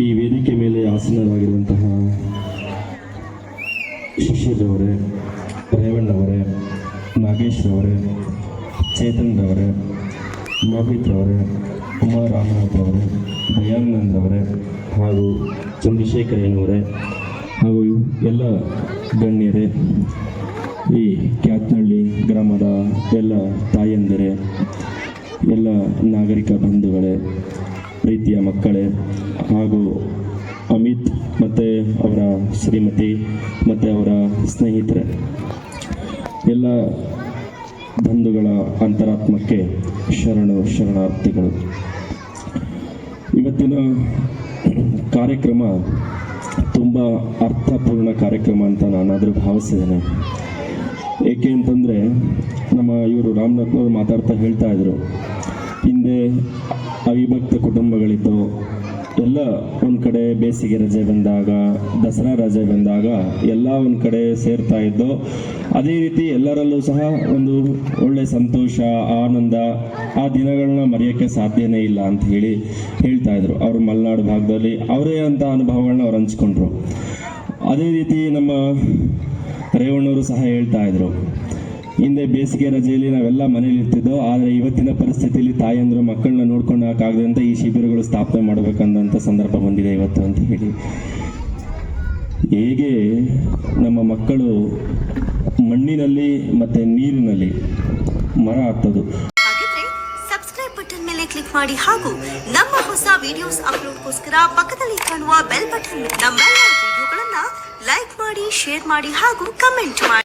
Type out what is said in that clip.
ಈ ವೇದಿಕೆ ಮೇಲೆ ಆಸೀನರಾಗಿರುವಂತಹ ಶಿಶಿರವರೇ ರೇವಣ್ಣವರೇ ನಾಗೇಶ್ ರವರೇ ಚೇತನ್ ರವರೇ ಮೋಹಿತ್ ರವರೇ ಕುಮಾರ್ ರಾಮನಾಥ್ ಅವರೇ, ದಯಾನಂದ್ ಅವರೇ ಹಾಗೂ ಚಂದ್ರಶೇಖರಯ್ಯನವರೇ ಹಾಗೂ ಎಲ್ಲ ಗಣ್ಯರೇ, ಈ ಕ್ಯಾತ್ನಹಳ್ಳಿ ಗ್ರಾಮದ ಎಲ್ಲ ತಾಯಂದಿರೇ, ಎಲ್ಲ ನಾಗರಿಕ ಬಂಧುಗಳೇ ಪ್ರೀತಿಯ ಮಕ್ಕಳೇ ಹಾಗೂ ಅಮಿತ್ ಮತ್ತು ಅವರ ಶ್ರೀಮತಿ ಮತ್ತು ಅವರ ಸ್ನೇಹಿತರೆ, ಎಲ್ಲ ಬಂಧುಗಳ ಅಂತರಾತ್ಮಕ್ಕೆ ಶರಣು ಶರಣಾರ್ಥಿಗಳು. ಇವತ್ತಿನ ಕಾರ್ಯಕ್ರಮ ತುಂಬ ಅರ್ಥಪೂರ್ಣ ಕಾರ್ಯಕ್ರಮ ಅಂತ ನಾನಾದರೂ ಭಾವಿಸಿದ್ದೇನೆ. ಏಕೆ ಅಂತಂದರೆ ನಮ್ಮ ಇವರು ರಾಮನಾಥ್ ಅವರು ಮಾತಾಡ್ತಾ ಹೇಳ್ತಾ ಇದ್ರು, ಹಿಂದೆ ಅವಿಭಕ್ತ ಕುಟುಂಬಗಳಿತ್ತು ಎಲ್ಲ ಒಂದು ಕಡೆ ಬೇಸಿಗೆ ರಜೆ ಬಂದಾಗ, ದಸರಾ ರಜೆ ಬಂದಾಗ ಎಲ್ಲ ಒಂದು ಕಡೆ ಸೇರ್ತಾ ಇದ್ದು, ಅದೇ ರೀತಿ ಎಲ್ಲರಲ್ಲೂ ಸಹ ಒಂದು ಒಳ್ಳೆ ಸಂತೋಷ, ಆನಂದ, ಆ ದಿನಗಳನ್ನ ಮರೆಯೋಕ್ಕೆ ಸಾಧ್ಯನೇ ಇಲ್ಲ ಅಂತ ಹೇಳಿ ಹೇಳ್ತಾ ಇದ್ರು. ಅವರು ಮಲೆನಾಡು ಭಾಗದಲ್ಲಿ ಅವರೇ ಅಂತ ಅನುಭವಗಳನ್ನ ಅವ್ರು ಹಂಚ್ಕೊಂಡ್ರು. ಅದೇ ರೀತಿ ನಮ್ಮ ರೇವಣ್ಣವರು ಸಹ ಹೇಳ್ತಾ ಇದ್ರು. ಹಿಂದೆ ಬೇಸಿಗೆ ರಜೆಯಲ್ಲಿ ನಾವೆಲ್ಲ ಮನೇಲಿ ಇರ್ತಿದ್ದೋ, ಆದರೆ ಇವತ್ತಿನ ಪರಿಸ್ಥಿತಿಯಲ್ಲಿ ತಾಯಂದ್ರು ಮಕ್ಕಳನ್ನ ನೋಡ್ಕೊಂಡು ಅಂತ ಈ ಶಿಬಿರಗಳು ಸ್ಥಾಪನೆ ಮಾಡಬೇಕಂದಂಥ ಸಂದರ್ಭ ಬಂದಿದೆ ಇವತ್ತು ಅಂತ ಹೇಳಿ. ಹೇಗೆ ನಮ್ಮ ಮಕ್ಕಳು ಮಣ್ಣಿನಲ್ಲಿ ಮತ್ತು ನೀರಿನಲ್ಲಿ ಮರ ಆಗ್ತದು ಸಬ್ಸ್ಕ್ರೈಬ್ ಬಟನ್ ಮೇಲೆ ಕ್ಲಿಕ್ ಮಾಡಿ ಹಾಗೂ ನಮ್ಮ ಹೊಸ ವಿಡಿಯೋಸ್ ಅಪ್ಲೋಡ್ಗೋಸ್ಕರ ಪಕ್ಕದಲ್ಲಿ ಕಾಣುವ ಬೆಲ್ ಬಟನ್ ನಮ್ಮೆಲ್ಲ ವಿಡಿಯೋಗಳನ್ನ ಲೈಕ್ ಮಾಡಿ ಶೇರ್ ಮಾಡಿ ಹಾಗೂ ಕಮೆಂಟ್ ಮಾಡಿ.